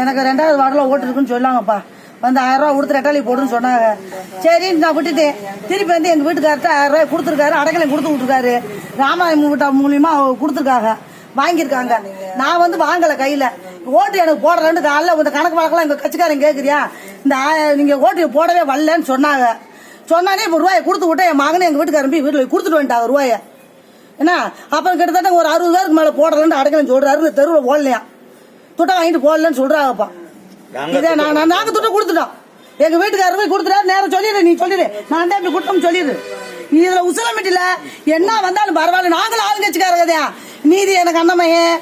எனக்கு ரெண்டாவது வார்டில் ஓட்டு இருக்குன்னு சொன்னாங்கப்பா. வந்து ஆயிரம் ரூபா கொடுத்து ரெட்டாளி போடுன்னு சொன்னாங்க. சரின்னு நான் விட்டுட்டேன் திருப்பி வந்து எங்கள் வீட்டுக்கார்ட்ட ஆயிரம் ரூபாய் கொடுத்துருக்காரு அடக்கலையும் கொடுத்து விட்டுருக்காரு. ராமாயணம் வீட்டா மூலியமா கொடுத்துருக்காங்க. வாங்கியிருக்காங்க. நான் வந்து வாங்கலை கையில். ஓட்டு எனக்கு போடுறேன்னு காலைல இந்த கணக்கு வழக்கெல்லாம் எங்கள் கட்சிக்காரன் கேட்குறியா இந்த நீங்கள் நீங்க ஓட்டு போடவே வரலன்னு சொன்னாங்க. சொன்னானே இப்போ ரூபாயை கொடுத்து விட்டு என் மகனை எங்கள் வீட்டுக்காரன் போய் வீட்டில் கொடுத்துட்டு வந்துட்டாங்க ரூபாயை. என்ன? அப்புறம் கிட்டத்தட்ட ஒரு அறுபது பேருக்கு மேலே போடுறேன்னு அடக்கலன்னு சொல்கிறாரு இந்த தெருவில் போடலையா துட்டை வாங்கிட்டு போடலன்னு சொல்றாங்கப்பா. இதே நான் நாங்க துட்டை கொடுத்துட்டோம். எங்க வீட்டுக்காரர் போய் கொடுத்துட்டாரு. நேரம் சொல்லிடு நீ சொல்லிடு. நான் தான் இப்படி கொடுத்தோம் சொல்லிடு. நீ இதுல உசலமிட்டில என்ன வந்தாலும் பரவாயில்ல. நாங்களும் ஆளுங்கட்சிக்காரங்க நீதி எனக்கு அண்ணமையன்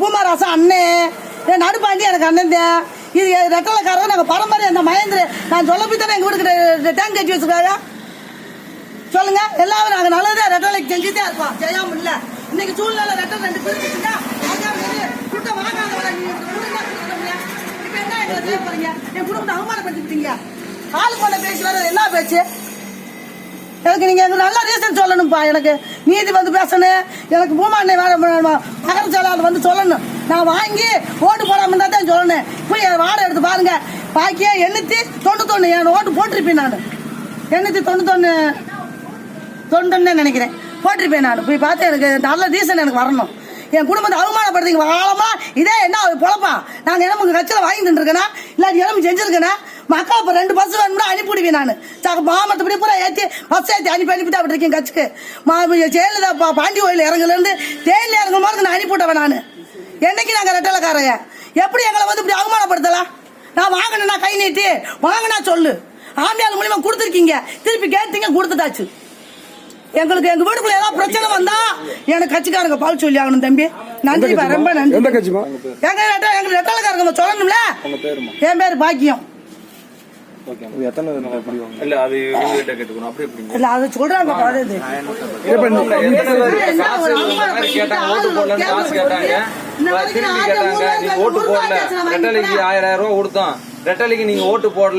பூமாராசன் அண்ணன் நடுப்பாண்டி எனக்கு அண்ணன் தான் இது ரெட்டலைக்காரங்க நாங்க பரம்பரை அந்த மகேந்திர. நான் சொல்ல போய் தானே எங்க வீட்டுக்கு டேங்க் கட்டி வச்சிருக்காங்க. சொல்லுங்க. எல்லாரும் நாங்க நல்லதே ரெட்டலைக்கு செஞ்சுட்டே இருக்கோம் செய்யாம இல்ல. இன்னைக்கு சூழ்நிலை ரெட்டல் ரெண்டு பேர் கூட்டம் வாங்காதவங்க இப்ப என்ன எங்களை செய்ய போறீங்க? என் குடும்பத்தை அவமானப்படுத்திட்டீங்க ஆளு கொண்ட பேச்சு வேற என்ன பேச்சு. எனக்கு நீங்க எனக்கு நல்ல ரீசன் சொல்லணும்ப்பா எனக்கு. நீதி வந்து பேசணும். எனக்கு பூமாண்ணே வேலை மகர செயலாளர் வந்து சொல்லணும். நான் வாங்கி ஓட்டு போடாம இருந்தா தான் சொல்லணும். போய் என் வாடகை எடுத்து பாருங்க. பாக்கியா எண்ணூத்தி தொண்ணூத்தொன்னு என் ஓட்டு போட்டிருப்பேன் நான். எண்ணூத்தி தொண்ணூத்தொன்னு தொண்டுன்னு நினைக்கிறேன். போட்டிருப்பேன் நான். போய் பார்த்து எனக்கு நல்ல ரீசன் எனக்கு வரணும். என் குடும்பத்தை அவமானப்படுத்திங்க வாழமா? இதே என்ன பொழப்பா? நாங்கள் என்ன உங்க கட்சியில் வாங்கி நின்றுருக்கேனா இல்லாட்டி எலும்பு செஞ்சிருக்கேனா? மக்கள் இப்போ ரெண்டு பஸ் வேணும்னா அனுப்பிவிடுவேன் நான். சக மாமத்தப்படி பூரா ஏற்றி பஸ் ஏற்றி அனுப்பி அனுப்பிட்டு அப்படி இருக்கேன் கட்சிக்கு. மா ஜெயலலிதா பா பாண்டி கோயில் இறங்குலேருந்து தேனில் இறங்கும் போது நான் அனுப்பிவிட்டவன் நான். என்னைக்கு நாங்கள் ரெட்டலைக்காரங்க? எப்படி எங்களை வந்து இப்படி அவமானப்படுத்தலாம்? நான் வாங்கினா கை நீட்டி வாங்கினா சொல்லு. ஆம்பியால் மூலியமாக கொடுத்துருக்கீங்க. திருப்பி கேட்டீங்க கொடுத்துட்டாச்சு. எங்களுக்கு எங்க வீட்டுக்குள்ள ஏதாவது பிரச்சனை வந்தா எனக்கு கட்சிக்காரங்க பால் சொல்லி ஆகணும் தம்பி. நன்றி ரொம்ப நன்றி. எந்த கட்சிமா? எங்க ரெட்ட எங்க ரெட்டலக்காரங்க சொல்லணும்ல? என் பேரு பாக்கியம். அது சொல்றாங்க. ஆயிரம் ரூபாய் கொடுத்தோம். ரெட்டலைக்கு நீங்க ஓட்டு போடல.